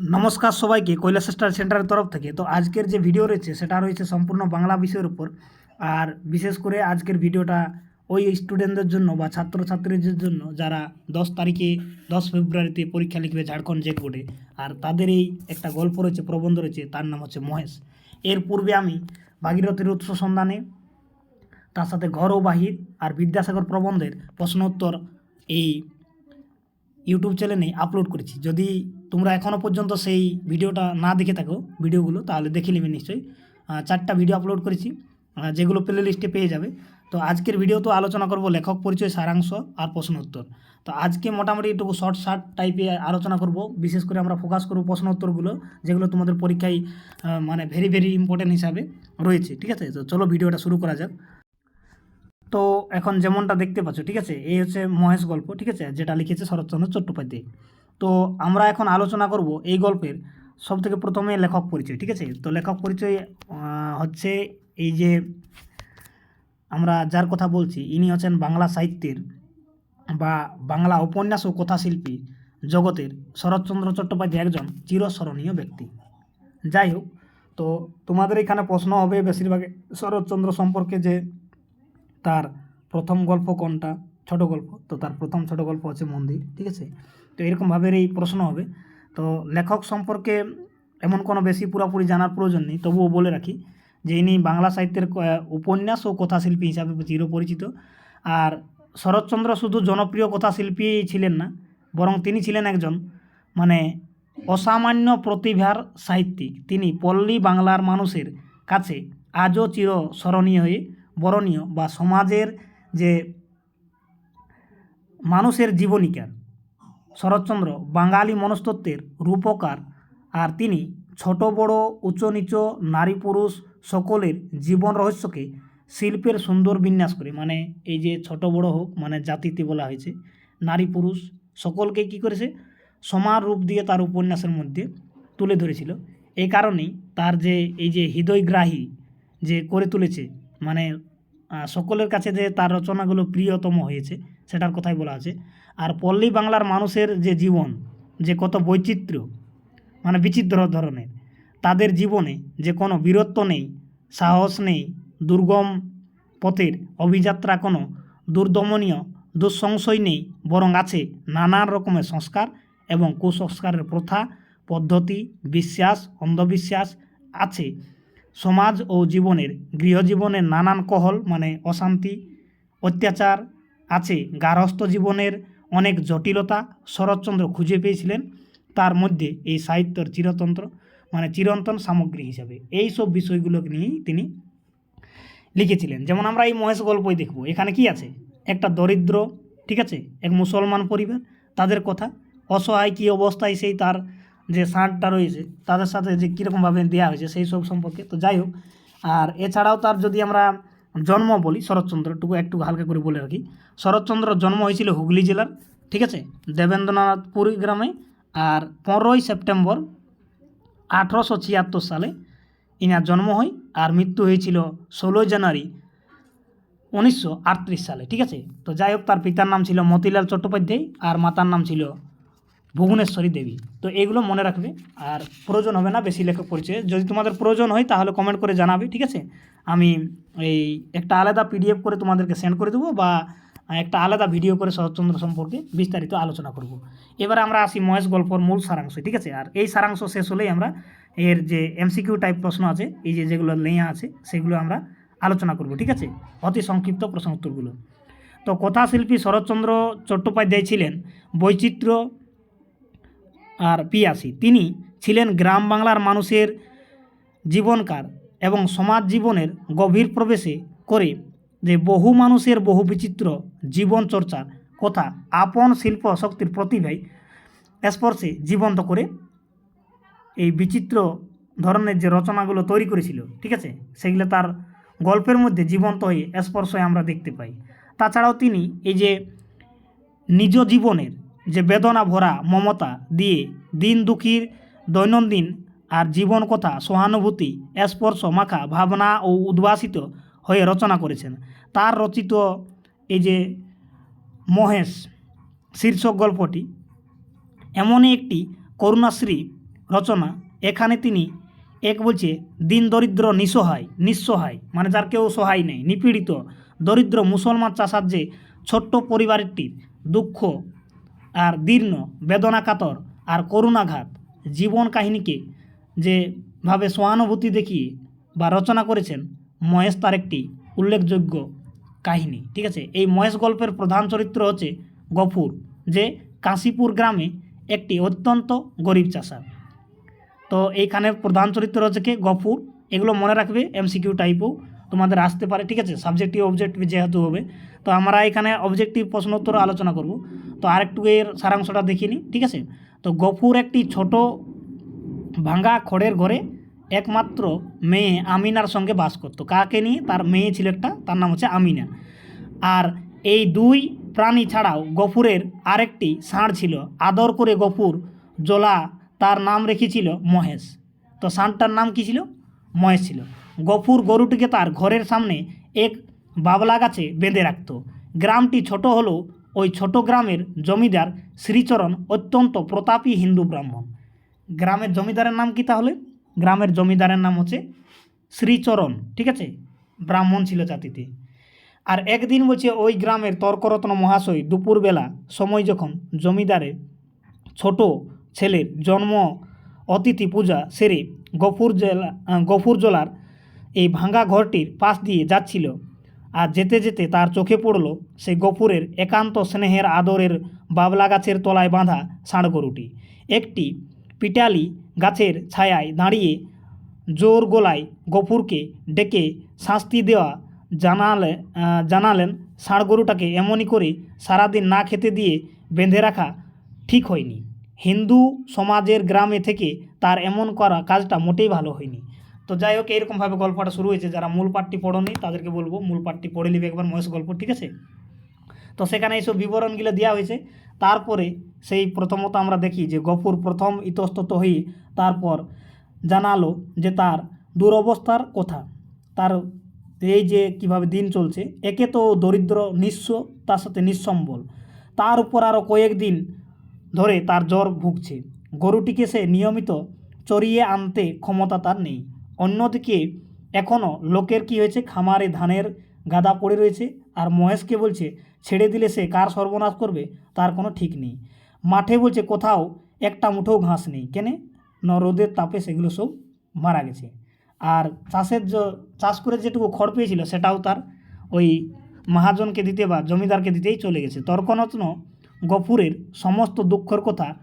নমস্কার সবাইকে, কৈলাস স্টার সেন্টারের তরফ থেকে। তো আজকের যে ভিডিও রয়েছে, সেটা রয়েছে সম্পূর্ণ বাংলা বিষয়ের উপর। আর বিশেষ করে আজকের ভিডিওটা ওই স্টুডেন্টদের জন্য বা ছাত্রছাত্রীদের জন্য, যারা দশ তারিখে, দশ ফেব্রুয়ারিতে পরীক্ষা লিখবে ঝাড়খণ্ড জেক বোর্ডে। আর তাদের এই একটা গল্প রয়েছে, প্রবন্ধ রয়েছে, তার নাম হচ্ছে মহেশ। এর পূর্বে আমি ভাগীরথীর উৎস সন্ধানে, তার সাথে ঘর ও বাহির আর বিদ্যাসাগর প্রবন্ধের প্রশ্নোত্তর এই ইউটিউব চ্যানেলে আপলোড করেছি। যদি তোমরা এখনও পর্যন্ত সেই ভিডিওটা না দেখে থাকো ভিডিওগুলো, তাহলে দেখে নেবে নিশ্চয়ই। চারটা ভিডিও আপলোড করেছি যেগুলো প্লে লিস্টে পেয়ে যাবে। তো আজকের ভিডিও তো আলোচনা করব লেখক পরিচয়, সারাংশ আর প্রশ্ন উত্তর তো আজকে মোটামুটি একটু শর্ট শার্ট টাইপে আলোচনা করব। বিশেষ করে আমরা ফোকাস করব প্রশ্ন উত্তরগুলো যেগুলো তোমাদের পরীক্ষায় মানে ভেরি ভেরি ইম্পর্টেন্ট হিসাবে রয়েছে, ঠিক আছে? তো চলো ভিডিওটা শুরু করা যাক। তো এখন যেমনটা দেখতে পাচ্ছ, ঠিক আছে? এই হচ্ছে মহেশ গল্প, ঠিক আছে? যেটা লিখেছে শরৎচন্দ্র চট্টোপাধ্যায়। তো আমরা এখন আলোচনা করব এই গল্পের সব থেকে প্রথমে লেখক পরিচয়, ঠিক আছে? তো লেখক পরিচয় হচ্ছে এই যে আমরা যার কথা বলছি, ইনি হচ্ছেন বাংলা সাহিত্যের বা বাংলা উপন্যাস ও কথাশিল্পী জগতের শরৎচন্দ্র চট্টোপাধ্যায় একজন চিরস্মরণীয় ব্যক্তি। যাই হোক, তো তোমাদের এখানে প্রশ্ন হবে বেশিরভাগ শরৎচন্দ্র সম্পর্কে যে তার প্রথম গল্প কোনটা, ছোট গল্প। তো তার প্রথম ছোট গল্প হচ্ছে মন্দির, ঠিক আছে? তো এরকমভাবে এই প্রশ্ন হবে। তো লেখক সম্পর্কে এমন কোনো বেশি পুরোপুরি জানার প্রয়োজন নেই। তবুও বলে রাখি যে, ইনি বাংলা সাহিত্যের উপন্যাস ও কথাশিল্পী হিসাবে চিরপরিচিত আর শরৎচন্দ্র শুধু জনপ্রিয় কথাশিল্পী ছিলেন না, বরং তিনি ছিলেন একজন মানে অসামান্য প্রতিভার সাহিত্যিক। তিনি পল্লী বাংলার মানুষের কাছে আজও চির স্মরণীয় হয়ে, বরণীয় বা সমাজের যে মানুষের জীবনীকার। শরৎচন্দ্র বাঙালি মনস্তত্ত্বের রূপকার আর তিনি ছোট, বড়, উচ্চ, নিচ, নারী, পুরুষ সকলের জীবন রহস্যকে শিল্পের সুন্দর বিন্যাস করে। মানে এই যে ছোট, বড় হোক মানে জাতিতে বলা হয়েছে, নারী, পুরুষ সকলকে কি করেছে? সমান রূপ দিয়ে তার উপন্যাসের মধ্যে তুলে ধরেছিল। এই কারণেই তার যে এই যে হৃদয়গ্রাহী যে করে তুলেছে মানে সকলের কাছে যে তার রচনাগুলো প্রিয়তম হয়েছে, সেটার কথাই বলা আছে। আর পল্লী বাংলার মানুষের যে জীবন, যে কত বৈচিত্র্য মানে বিচিত্র ধরনের, তাদের জীবনে যে কোনো বীরত্ব নেই, সাহস নেই, দুর্গম পথের অভিযাত্রা কোনো দুর্দমনীয়, দুঃসংশয় নেই, বরং আছে নানান রকমের সংস্কার এবং কুসংস্কারের প্রথা, পদ্ধতি, বিশ্বাস, অন্ধবিশ্বাস আছে। সমাজ ও জীবনের, গৃহজীবনের নানান কহল মানে অশান্তি, অত্যাচার আছে। গার্হস্থ জীবনের অনেক জটিলতা শরৎচন্দ্র খুঁজে পেয়েছিলেন। তার মধ্যে এই সাহিত্যর চিরতন্ত্র মানে চিরন্তন সামগ্রী হিসাবে। এই সব বিষয়গুলোকে নিয়েই তিনি লিখেছিলেন। যেমন আমরা এই মহেশ গল্পই দেখব। এখানে কি আছে? একটা দরিদ্র, ঠিক আছে? এক মুসলমান পরিবার, তাদের কথা। অসহায় কী অবস্থায় সেই তার যে ষাঁড়টা রয়েছে, তাদের সাথে যে কীরকমভাবে দেওয়া হয়েছে, সেই সব সম্পর্কে। তো যাই হোক, আর এছাড়াও তার যদি আমরা জন্ম বলি শরৎচন্দ্রটুকু একটু হালকা করে বলে রাখি। শরৎচন্দ্র জন্ম হয়েছিল হুগলি জেলার, ঠিক আছে? দেবেন্দ্রনাথপুর গ্রামে আর পনেরোই সেপ্টেম্বর আঠেরোশো ছিয়াত্তর সালে ইনার জন্ম হয় আর মৃত্যু হয়েছিল ষোলোই জানুয়ারি উনিশশো আটত্রিশ সালে, ঠিক আছে? তো যাই হোক, তার পিতার নাম ছিল মতিলাল চট্টোপাধ্যায় আর মাতার নাম ছিল ভুবনেশ্বরী দেবী। তো এগুলো মনে রাখবে। আর প্রয়োজন হবে না, বেশি লেখক পরিচয়। যদি তোমাদের প্রয়োজন হয়, তাহলে কমেন্ট করে জানাবে, ঠিক আছে? আমি এই একটা আলাদা পিডিএফ করে তোমাদেরকে সেন্ড করে দেবো বা একটা আলাদা ভিডিও করে শরৎচন্দ্র সম্পর্কে বিস্তারিত আলোচনা করব। এবার আমরা আসি মহেশ গল্পর মূল সারাংশ, ঠিক আছে? আর এই সারাংশ শেষ হলেই আমরা এর যে এমসিকিউ টাইপ প্রশ্ন আছে, এই যে যেগুলো লেয়া আছে, সেগুলো আমরা আলোচনা করব, ঠিক আছে? অতি সংক্ষিপ্ত প্রশ্ন উত্তরগুলো। তো কথাশিল্পী শরৎচন্দ্র চট্টোপাধ্যায় ছিলেন বৈচিত্র্য আর পিয়াসী। তিনি ছিলেন গ্রাম বাংলার মানুষের জীবনকার এবং সমাজ জীবনের গভীর প্রবেশে করে যে বহু মানুষের বহু বিচিত্র জীবন চর্চার কথা আপন শিল্প শক্তির প্রতিভায় স্পর্শে জীবন্ত করে এই বিচিত্র ধরনের যে রচনাগুলো তৈরি করেছিল, ঠিক আছে? সেগুলো তার গল্পের মধ্যে জীবন্ত হয়ে স্পর্শ আমরা দেখতে পাই। তাছাড়াও তিনি এই যে নিজ জীবনের যে বেদনা ভরা মমতা দিয়ে দিন দুঃখীর দৈনন্দিন আর জীবন কথা সহানুভূতি, স্পর্শ, মাখা, ভাবনা ও উদ্ভাসিত হয়ে রচনা করেছেন। তার রচিত এই যে মহেশ শীর্ষক গল্পটি, এমনই একটি করুণাশ্রী রচনা। এখানে তিনি এক বলছে, দিন দরিদ্র নিঃসহায় নিঃসহায় মানে যার কেউ সহায় নেই, নিপীড়িত, দরিদ্র মুসলমান চাষার যে ছোট্ট পরিবারটির দুঃখ আর দীর্ণ বেদনা কাতর আর করুণাঘাত জীবন কাহিনীকে যেভাবে সহানুভূতি দেখিয়ে বা রচনা করেছেন মহেশ তার একটি উল্লেখযোগ্য কাহিনী, ঠিক আছে? এই মহেশ গল্পের প্রধান চরিত্র হচ্ছে গফুর, যে কাশীপুর গ্রামে একটি অত্যন্ত গরিব চাষা তো এইখানে প্রধান চরিত্র হচ্ছে কি? গফুর। এগুলো মনে রাখবে এমসিকিউ টাইপও তোমাদের আসতে পারে, ঠিক আছে? সাবজেক্টিভ অবজেক্টিভ যেহেতু হবে, তো আমরা এখানে অবজেক্টিভ প্রশ্নোত্তর আলোচনা করব। তো আরেকটু এর সারাংশটা দেখিনি ঠিক আছে? তো গফুর একটি ছোট ভাঙ্গা খড়ের ঘরে একমাত্র মেয়ে আমিনার সঙ্গে বাস করতো। কাকে নিয়ে? তার মেয়ে ছিল একটা, তার নাম হচ্ছে আমিনা। আর এই দুই প্রাণী ছাড়াও গফুরের আরেকটি ষাঁড় ছিল। আদর করে গফুর জোলা, তার নাম রেখেছিল মহেশ। তো ষাঁড়টার নাম কী ছিল? মহেশ ছিল। গফুর গরুটিকে তার ঘরের সামনে এক বাবলা গাছে বেঁধে রাখত। গ্রামটি ছোট হলেও ওই ছোট গ্রামের জমিদার শ্রীচরণ অত্যন্ত প্রতাপী হিন্দু ব্রাহ্মণ। গ্রামের জমিদারের নাম কি তাহলে? গ্রামের জমিদারের নাম হচ্ছে শ্রীচরণ, ঠিক আছে? ব্রাহ্মণ ছিল জাতিতে। আর একদিন বলছে ওই গ্রামের তর্করত্ন মহাশয় দুপুরবেলা সময় যখন জমিদারের ছোট ছেলের জন্ম অতিথি পূজা সেরে গফুর জেলা, গফুর জলার এই ভাঙ্গা ঘরটির পাশ দিয়ে যাচ্ছিল। আর যেতে যেতে তার চোখে পড়ল সেই গফুরের একান্ত স্নেহের আদরের বাবলা গাছের তলায় বাঁধা ষাঁড় গরুটি। একটি পিটালি গাছের ছায়ায় দাঁড়িয়ে জোর গলায় গফুরকে ডেকে শাস্তি দেওয়া জানালে জানালেন, ষাঁড় গরুটাকে এমনই করে সারাদিন না খেতে দিয়ে বেঁধে রাখা ঠিক হয়নি। হিন্দু সমাজের গ্রামে থেকে তার এমন করা কাজটা মোটেই ভালো হয়নি। তো যাই হোক এরকমভাবে গল্পটা শুরু হয়েছে। যারা মূল পাঠটি পড়োনি, তাদেরকে বলব মূল পাঠটি পড়ে নিবে একবার মহেশ গল্প, ঠিক আছে? তো সেখানে এইসব বিবরণগুলো দেওয়া হয়েছে। তারপরে সেই প্রথমত আমরা দেখি যে গফুর প্রথম ইতস্তত হয়ে তারপর জানালো যে তার দুরবস্থার কথা। তার এই যে কীভাবে দিন চলছে, একে তো দরিদ্র, নিঃস্ব, তার সাথে নিঃসম্বল। তার উপর আরও কয়েকদিন ধরে তার জ্বর ভুগছে। গরুটিকে সে নিয়মিত চড়িয়ে আনতে ক্ষমতা তার নেই। অন্যদিকে এখনও লোকের কি হয়েছে? খামারে ধানের গাদা পড়ে রয়েছে আর মহেশকে বলছে, ছেড়ে দিলে সে কার সর্বনাশ করবে? তার কোনো ঠিক নেই। মাঠে বলছে, কোথাও একটা মুঠো ঘাস নেই। কেনে? ন রোদের তাপে সেগুলো সব মারা গেছে। আর চাষের চাষ করে যেটুকু খড় পেয়েছিল সেটাও তার ওই মহাজনকে দিতে বা জমিদারকে দিতেই চলে গেছে। তর্কনত্ন গফুরের সমস্ত দুঃখের কথা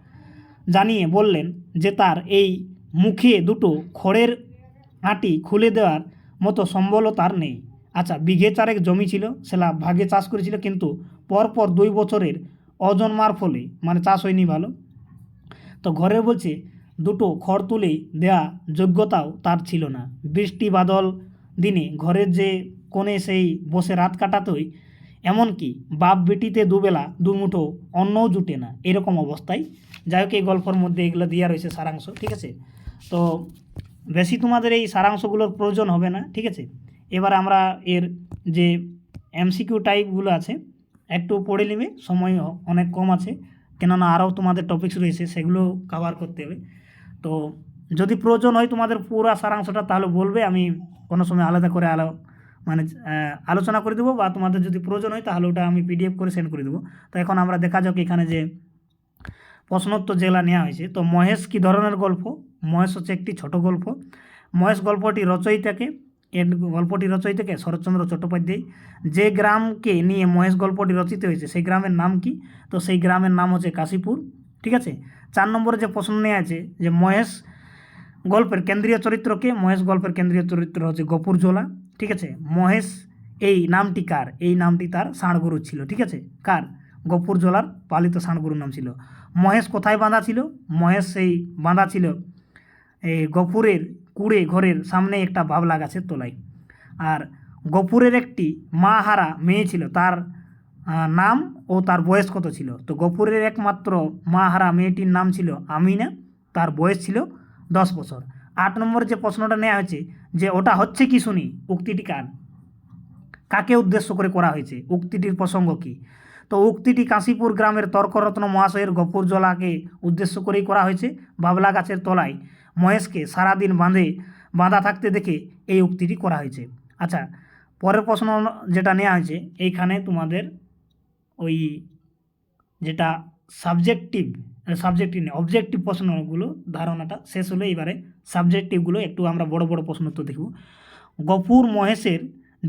জানিয়ে বললেন যে তার এই মুখে দুটো খড়ের আঁটি খুলে দেওয়ার মতো সম্বলও তার নেই। আচ্ছা বিঘে চারেক জমি ছিল, সেলা ভাগে চাষ করেছিল, কিন্তু পরপর দুই বছরের অজন্মার ফলে মানে চাষ হয়নি ভালো। তো ঘরে বলছে, দুটো খড় তুলে দেয়া যোগ্যতাও তার ছিল না। বৃষ্টি বাদল দিনে ঘরের যে কোণে সেই বসে রাত কাটাতই, এমনকি বাপ বেটিতে দুবেলা দুমুঠো অন্নও জুটে না। এরকম অবস্থায়। যাই হোক, এই গল্পের মধ্যে এগুলো দেওয়া রয়েছে সারাংশ, ঠিক আছে? তো বেশি তোমাদের এই সারাংশগুলোর প্রয়োজন হবে না, ঠিক আছে? এবার আমরা এর যে এমসিকিউ টাইপগুলো আছে, একটু পড়ে নেবে সময় অনেক কম আছে, কেননা আরও তোমাদের টপিকস রয়েছে, সেগুলো কভার করতে হবে। তো যদি প্রয়োজন হয় তোমাদের পুরো সারাংশটা, তাহলে বলবে, আমি কোনো সময় আলাদা করে আলো মানে আলোচনা করে দেবো, বা তোমাদের যদি প্রয়োজন হয়, তাহলে ওটা আমি পিডিএফ করে সেন্ড করে দেবো। তো এখন আমরা দেখা যাক এখানে যে প্রশ্নোত্তর যেগুলো নেওয়া হয়েছে। তো মহেশ কী ধরনের গল্প? মহেশ হচ্ছে একটি ছোট গল্প। মহেশ গল্পটি রচয়িতাকে, এর গল্পটি রচয়িতাকে শরৎচন্দ্র চট্টোপাধ্যায় যে গ্রামকে নিয়ে মহেশ গল্পটি রচিত হয়েছে, সেই গ্রামের নাম কি? তো সেই গ্রামের নাম হচ্ছে কাশীপুর, ঠিক আছে? চার নম্বরে যে প্রশ্ন নেওয়া আছে যে মহেশ গল্পের কেন্দ্রীয় চরিত্রকে, মহেশ গল্পের কেন্দ্রীয় চরিত্র হচ্ছে গপুর জোলা ঠিক আছে? মহেশ, এই নামটি কার? এই নামটি তার ষাঁড়গুরু ছিল, ঠিক আছে? কার? গপুর জোলার পালিত ষাঁড়গুরুর নাম ছিল। মহেশ কোথায় বাঁধা ছিল? মহেশ সেই বাঁধা ছিল গপুরের কুড়ে ঘরের সামনে একটা বাবলা গাছের তলায়। আর গপুরের একটি মা হারা মেয়ে ছিল, তার নাম ও তার বয়স কত ছিল? তো গপুরের একমাত্র মা হারা মেয়েটির নাম ছিল আমিনা, তার বয়স ছিল দশ বছর। আট নম্বরে যে প্রশ্নটা নেওয়া হয়েছে যে ওটা হচ্ছে কি শুনি? উক্তিটি কার? কাকে উদ্দেশ্য করে করা হয়েছে? উক্তিটির প্রসঙ্গ কি? তো উক্তিটি কাশীপুর গ্রামের তর্করত্ন মহাশয়ের গফুর জলাকে উদ্দেশ্য করেই করা হয়েছে বাবলা গাছের তলায়। মহেশকে সারাদিন বাঁধে, বাঁধা থাকতে দেখে এই উক্তিটি করা হয়েছে। আচ্ছা পরের প্রশ্ন যেটা নেওয়া হয়েছে, এইখানে তোমাদের ওই যেটা সাবজেক্টিভ সাবজেক্টিভ নেই অবজেক্টিভ প্রশ্নগুলো, ধারণাটা শেষ হলে এবারে সাবজেক্টিভগুলো একটু আমরা বড় বড় প্রশ্ন তো দেখব। গফুর মহেশের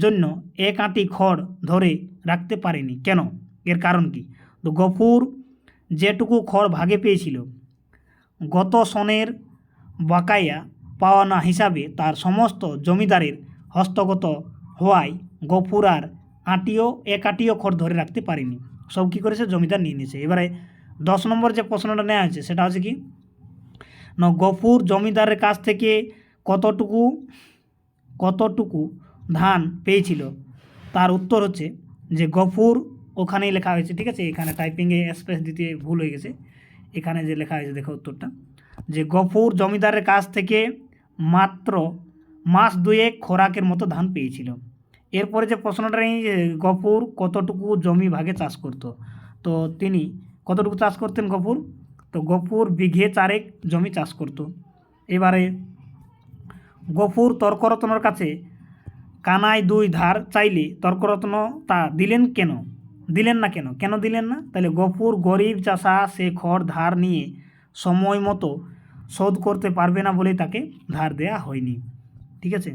জন্য এক আঁটি খড় ধরে রাখতে পারেনি। কেন? এর কারণ কি? তো গফুর যেটুকু খড় ভাগে পেয়েছিল, গত সনের বাকায়া পাওয়ানা হিসাবে তার সমস্ত জমিদারের হস্তগত হওয়ায় গফুর আর আঁটিও এক আঁটিও খড় ধরে রাখতে পারেনি। সব কী করেছে? জমিদার নিয়ে নিয়েছে। এবারে দশ নম্বর যে প্রশ্নটা নেওয়া হয়েছে, সেটা হচ্ছে কি? না, গফুর জমিদারের কাছ থেকে কতটুকু কতটুকু ধান পেয়েছিল? তার উত্তর হচ্ছে যে গফুর ওখানেই লেখা হয়েছে। ঠিক আছে? এখানে টাইপিংয়ে স্পেস দিতে ভুল হয়ে গেছে। এখানে যে লেখা হয়েছে, দেখো উত্তরটা। যে গফুর জমিদারের কাছ থেকে মাত্র মাস দুয়েক খোরাকের মতো ধান পেয়েছিল। এরপরে যে প্রশ্নটা নেই গফুর কতটুকু জমি ভাগে চাষ করত? তো তিনি কতটুকু চাষ করতেন গফুর? তো গফুর বিঘে চারেক জমি চাষ করত। এবারে গফুর তর্করত্নর কাছে কানায় দুই ধার চাইলে তর্করত্ন তা দিলেন কেন? দিলেন না কেন? কেন দিলেন না? তাহলে গফুর গরিব চাষা সে খড় ধার নিয়ে সময় মতো শোধ করতে পারবে না বলেই তাকে ধার দেয়া হয়নি। ঠিক আছে?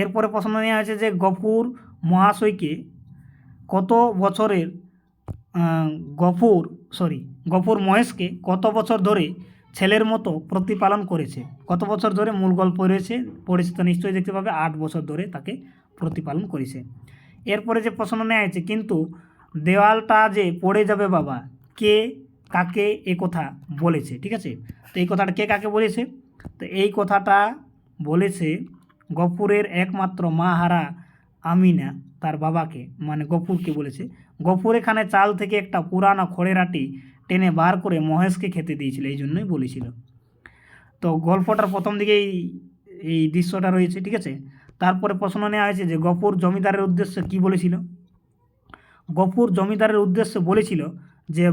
এরপরে প্রশ্ন নেওয়া হয়েছে যে গফুর মহাশয়কে কত বছরের গফুর সরি গফুর মহেশকে কত বছর ধরে ছেলের মতো প্রতিপালন করেছে? কত বছর ধরে? মূল গল্প রয়েছে, পড়েছে তো নিশ্চয়ই দেখতে পাবে, আট বছর ধরে তাকে প্রতিপালন করেছে। এরপরে যে প্রশ্ন নেওয়া হয়েছে, কিন্তু দেওয়ালটা যে পড়ে যাবে বাবা, কে কাকে এ কথা বলেছে, ঠিক আছে? তো এই কথাটা কে কাকে বলেছে? তো এই কথাটা বলেছে গফুরের একমাত্র মা হারা আমিনা, তার বাবাকে মানে গফুরকে বলেছে। গফুর এখানে চাল থেকে একটা পুরানো খড়ের আটি টেনে বার করে মহেশকে খেতে দিয়েছিল, এই জন্যই বলেছিল। তো গল্পটার প্রথম দিকেই এই দৃশ্যটা রয়েছে, ঠিক আছে? তারপরে প্রশ্ন নেওয়া হয়েছে যে গফুর জমিদারের উদ্দেশ্যে কি বলেছিল? গফুর জমিদারের উদ্দেশ্যে বলেছিল যে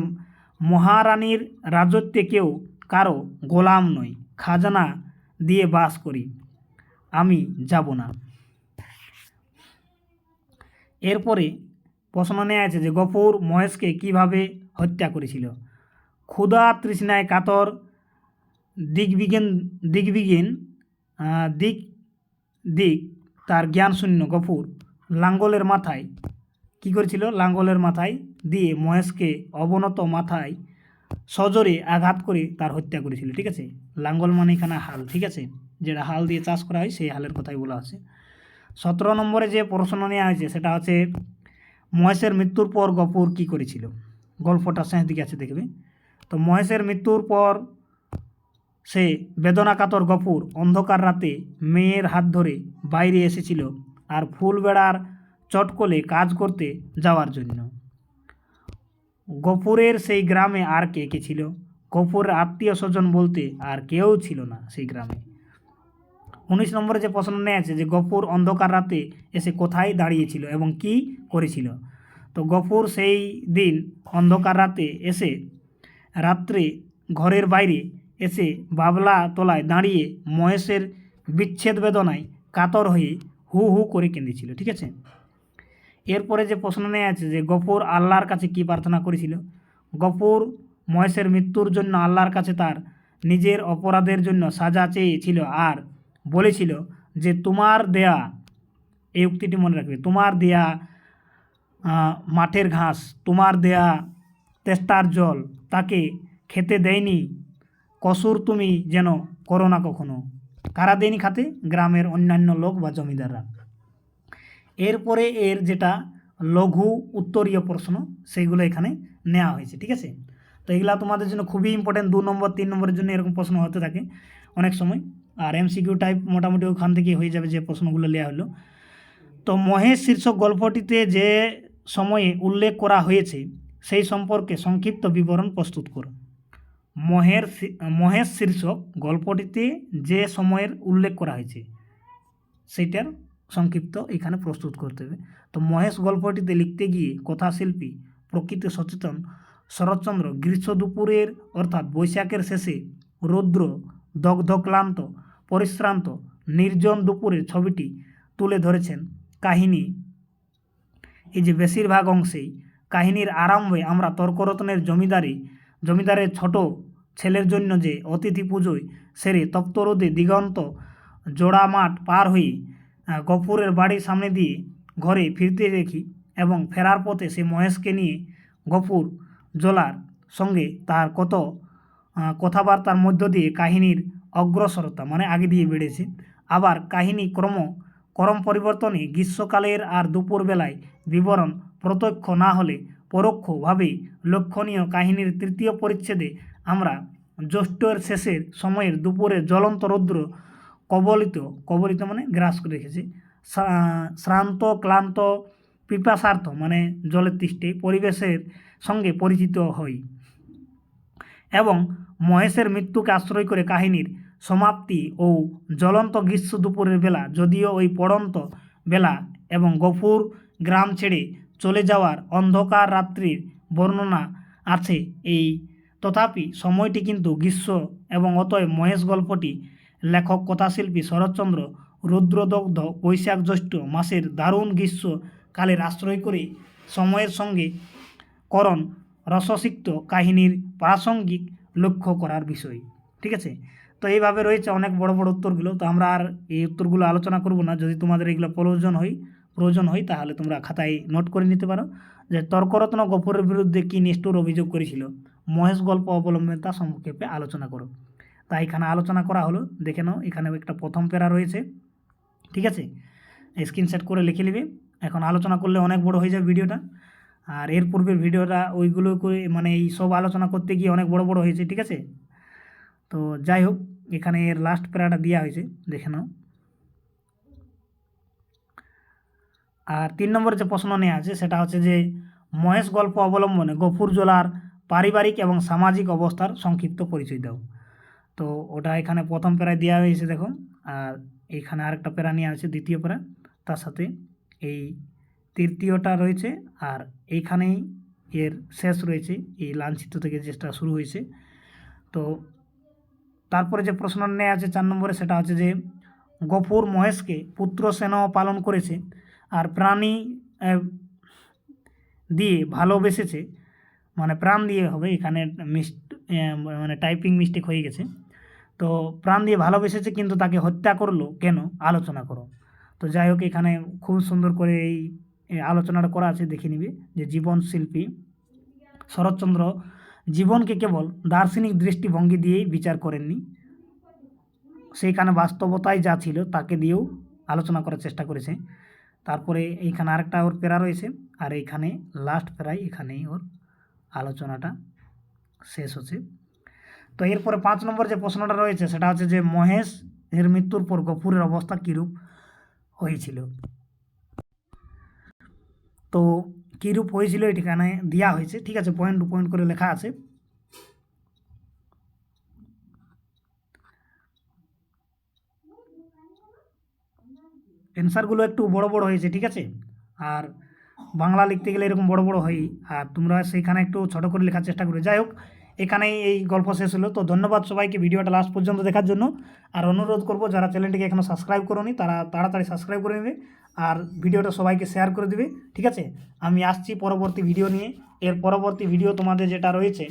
মহারানীর রাজত্বে কেউ কারও গোলাম নয় খাজানা দিয়ে বাস করি আমি যাব না। এরপরে প্রশ্ন নেওয়া আছে যে গফুর মহেশকে কীভাবে হত্যা করেছিল? ক্ষুধা তৃষ্ণায় কাতর দিগবিগেন আহ, দিক দিক তার জ্ঞান শূন্য গফুর লাঙ্গলের মাথায় কি করেছিল? লাঙ্গলের মাথায় দিয়ে মহেশকে অবনত মাথায় সজোরে আঘাত করে তার হত্যা করেছিল, ঠিক আছে? লাঙ্গল মানে এখানে হাল, ঠিক আছে? যেটা হাল দিয়ে চাষ করা হয়, সেই হালের কথাই বলা আছে। সতেরো নম্বরে যে প্রশ্ন নেওয়া হয়েছে, সেটা হচ্ছে, মহেশের মৃত্যুর পর গপুর কি করেছিল? গল্পটা শেষ দিকে আছে, দেখবে? তো মহেশের মৃত্যুর পর সে বেদনাকাতর গপুর অন্ধকার রাতে মেয়ের হাত ধরে বাইরে এসেছিল আর ফুল বেড়ার চটকলে কাজ করতে যাওয়ার জন্য। গফুরের সেই গ্রামে আর কে কে ছিল? গফুরের আত্মীয় স্বজন বলতে আর কেউ ছিল না সেই গ্রামে। উনিশ নম্বরে যে প্রশ্ন নেওয়া আছে যে গফুর অন্ধকার রাতে এসে কোথায় দাঁড়িয়েছিল এবং কি করেছিল? তো গফুর সেই দিন অন্ধকার রাতে এসে রাত্রে ঘরের বাইরে এসে বাবলা তলায় দাঁড়িয়ে মহেশের বিচ্ছেদ বেদনায় কাতর হয়ে হু হু করে কেঁদেছিল, ঠিক আছে? এরপরে যে প্রশ্ন নেওয়া আছে যে গফুর আল্লাহর কাছে কি প্রার্থনা করেছিল? গফুর মহেশের মৃত্যুর জন্য আল্লাহর কাছে তার নিজের অপরাধের জন্য সাজা চেয়েছিল আর বলেছিল যে তোমার দেয়া, এই উক্তিটি মনে রাখবে, তোমার দেয়া মাঠের ঘাস, তোমার দেয়া তেস্তার জল তাকে খেতে দেয়নি। কসুর তুমি যেন করো না কখনো। কারা দেয়নি খাতে? গ্রামের অন্যান্য লোক বা জমিদাররা। এরপরে এর যেটা লঘু উত্তরীয় প্রশ্ন, সেইগুলো এখানে নেওয়া হয়েছে, ঠিক আছে? তো এগুলা তোমাদের জন্য খুবই ইম্পর্টেন্ট দু নম্বর, তিন নম্বরের জন্য এরকম প্রশ্ন হতে থাকে অনেক সময়। আর এমসিকিউ টাইপ মোটামুটি ওখান থেকে হয়ে যাবে যে প্রশ্নগুলো নেওয়া হলো। তো মহেশ শীর্ষক গল্পটিতে যে সময়ে উল্লেখ করা হয়েছে, সেই সম্পর্কে সংক্ষিপ্ত বিবরণ প্রস্তুত করো। মহের মহেশ শীর্ষক গল্পটিতে যে সময়ের উল্লেখ করা হয়েছে, সেইটার সংক্ষিপ্ত এখানে প্রস্তুত করতে হবে। তো মহেশ গল্পটিতে লিখতে গিয়ে কথাশিল্পী, প্রকৃতি সচেতন শরৎচন্দ্র গ্রীষ্ম দুপুরের অর্থাৎ বৈশাখের শেষে রৌদ্র দগ্ধক্লান্ত পরিশ্রান্ত, নির্জন দুপুরের ছবিটি তুলে ধরেছেন কাহিনী। এই যে বেশিরভাগ অংশেই কাহিনীর আরম্ভে আমরা তর্করত্নের জমিদারি, জমিদারের ছোট ছেলের জন্য যে অতিথি পুজোয় সেরে তপ্ত রোদে দিগন্ত জোড়া মাঠ পার হয়ে গফুরের বাড়ির সামনে দিয়ে ঘরে ফিরতে দেখি এবং ফেরার পথে সে মহেশকে নিয়ে গফুর জোলার সঙ্গে তার কত কথাবার্তার মধ্য দিয়ে কাহিনীর অগ্রসরতা মানে আগে দিয়ে বেড়েছে। আবার কাহিনী ক্রম ক্রম পরিবর্তনে গ্রীষ্মকালের আর দুপুরবেলায় বিবরণ প্রত্যক্ষ না হলে পরোক্ষভাবে লক্ষণীয় কাহিনীর তৃতীয় পরিচ্ছেদে আমরা জ্যৈষ্ঠের শেষের সময়ের দুপুরের জ্বলন্ত রৌদ্র কবলিত কবলিত মানে গ্রাস করে রেখেছে। শ্রান্ত, ক্লান্ত, পিপাসার্থ মানে জলের তৃষ্টি, পরিবেশের সঙ্গে পরিচিত হই। এবং মহেশের মৃত্যুকে আশ্রয় করে কাহিনীর সমাপ্তি ও জ্বলন্ত গ্রীষ্ম দুপুরের বেলা, যদিও ওই পড়ন্ত বেলা এবং গফুর গ্রাম ছেড়ে চলে যাওয়ার অন্ধকার রাত্রির বর্ণনা আছে এই। তথাপি সময়টি কিন্তু গ্রীষ্ম এবং অতএব মহেশ গল্পটি লেখক কথাশিল্পী শরৎচন্দ্র রুদ্রদগ্ধ বৈশাখ জ্যৈষ্ঠ মাসের দারুণ গ্রীষ্ম কালের আশ্রয় করে সময়ের সঙ্গে করণ রসসিক্ত কাহিনীর প্রাসঙ্গিক লক্ষ্য করার বিষয়। ঠিক আছে? তো এইভাবে রয়েছে অনেক বড় বড় উত্তরগুলো। তো আমরা আর এই উত্তরগুলো আলোচনা করব না। যদি তোমাদের এগুলো প্রয়োজন হয় প্রয়োজন হয়, তাহলে তোমরা খাতায় নোট করে নিতে পারো যে তর্করত্ন গফুরের বিরুদ্ধে কী নিষ্ঠুর অভিযোগ করেছিল। মহেশ গল্প অবলম্বনে তা সংক্ষেপে আলোচনা করো। তাই এখানে আলোচনা করা হলো। দেখে নাও এখানে একটা প্রথম প্যারা রয়েছে। ঠিক আছে? স্ক্রিনশট করে লিখে নিবে। এখন আলোচনা করলে অনেক বড় হয়ে যাবে ভিডিওটা। আর এর পূর্বের ভিডিওটা, ওইগুলো করে মানে এই সব আলোচনা করতে গিয়ে অনেক বড় বড় হয়েছে, ঠিক আছে? তো যাই হোক, এখানে এর লাস্ট প্যারাটা দেওয়া হয়েছে, দেখে নাও। আর তিন নম্বরে যে প্রশ্ন নেওয়া আছে, সেটা হচ্ছে যে, মহেশ গল্প অবলম্বনে গফুর জোলার পারিবারিক এবং সামাজিক অবস্থার সংক্ষিপ্ত পরিচয় দাও। তো ওটা এখানে প্রথম প্যারায় দেওয়া হয়েছে দেখো আর এইখানে আরেকটা প্যারা নেওয়া আছে দ্বিতীয় প্যারা। তার সাথে এই তৃতীয়টা রয়েছে আর এইখানেই এর শেষ রয়েছে এই লাঞ্ছিত থেকে যেটা শুরু হয়েছে। তো তারপরে যে প্রশ্ন নেওয়া আছে চার নম্বরে সেটা হচ্ছে যে গফুর মহেশকে পুত্র স্নেহ পালন করেছে আর প্রাণী দিয়ে ভালোবেসেছে। মানে প্রাণ দিয়ে হবে। এখানে মিস মানে টাইপিং মিস্টেক হয়ে গেছে। তো প্রাণ দিয়ে ভালোবেসেছে, কিন্তু তাকে হত্যা করল কেন? আলোচনা করো। তো যাই হোক, এখানে খুব সুন্দর করে এই আলোচনাটা করা আছে, দেখে নিবে, যে জীবন শিল্পী শরৎচন্দ্র জীবনকে কেবল দার্শনিক দৃষ্টিভঙ্গি দিয়েই বিচার করেননি। সেইখানে বাস্তবতায় যা ছিল তাকে দিয়েও আলোচনা করার চেষ্টা করেছে। তারপরে এইখানে আরেকটা ওর পেরা রয়েছে, আর এইখানে লাস্ট প্যারায় এখানেই ওর আলোচনাটা শেষ হচ্ছে। তো এরপরে পাঁচ নম্বর যে প্রশ্নটা রয়েছে, সেটা হচ্ছে যে মহেশ এর মৃত্যুর পর গফুরের অবস্থা কীরূপ হয়েছিল? তো কীরূপ হয়েছিল এখানে দেওয়া হয়েছে, ঠিক আছে পয়েন্ট টু পয়েন্ট করে লেখা আছে। অ্যান্সারগুলো একটু বড় বড় হয়েছে, ঠিক আছে? আর বাংলা লিখতে গেলে এরকম বড় বড় হয়, আর তোমরা সেইখানে একটু ছোট করে লেখার চেষ্টা করবে। যাই হোক এখানেই এই গল্প শেষ হলো। তো ধন্যবাদ সবাইকে ভিডিওটা লাস্ট পর্যন্ত দেখার জন্য। আর অনুরোধ করব, যারা চ্যানেলটিকে এখনও সাবস্ক্রাইব করোনি, তারা তাড়াতাড়ি সাবস্ক্রাইব করে নেবে। আর ভিডিওটা সবাইকে শেয়ার করে দিবে, ঠিক আছে? আমি আসছি পরবর্তী ভিডিও নিয়ে। এর পরবর্তী ভিডিও তোমাদের যেটা রয়েছে,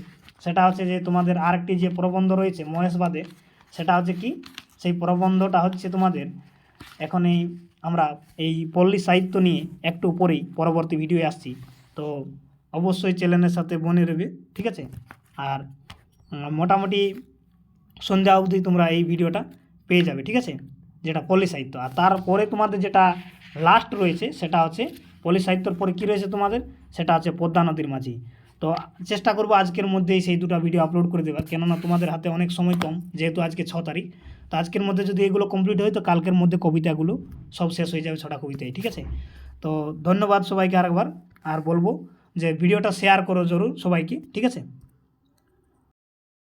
সেটা হচ্ছে যে তোমাদের আরেকটি যে প্রবন্ধ রয়েছে মহেশবাদে, সেটা হচ্ছে কি? সেই প্রবন্ধটা হচ্ছে তোমাদের, এখন এই আমরা এই পল্লী সাহিত্য নিয়ে একটু পরেই পরবর্তী ভিডিও আসছি। তো অবশ্যই চ্যানেলের সাথে বনে রবে, ঠিক আছে? আর মোটামুটি সন্ধ্যা অবধি তোমরা এই ভিডিওটা পেয়ে যাবে, ঠিক আছে? যেটা পল্লী সাহিত্য। আর তারপরে তোমাদের যেটা লাস্ট রয়েছে, সেটা হচ্ছে পল্লী সাহিত্যর পরে কী রয়েছে তোমাদের? সেটা হচ্ছে পদ্মা নদীর মাঝি। তো চেষ্টা করব আজকের মধ্যেই সেই দুটো ভিডিও আপলোড করে দেওয়ার, কেননা তোমাদের হাতে অনেক সময় কম, যেহেতু আজকে ছ তারিখ। তো আজকের মধ্যে যদি এগুলো কমপ্লিট হয়, তো কালকের মধ্যে কবিতাগুলো সব শেষ হয়ে যাবে ছটা কবিতায়, ঠিক আছে? তো ধন্যবাদ সবাইকে আরেকবার। আর বলব যে ভিডিওটা শেয়ার করো জরুর সবাইকে, ঠিক আছে?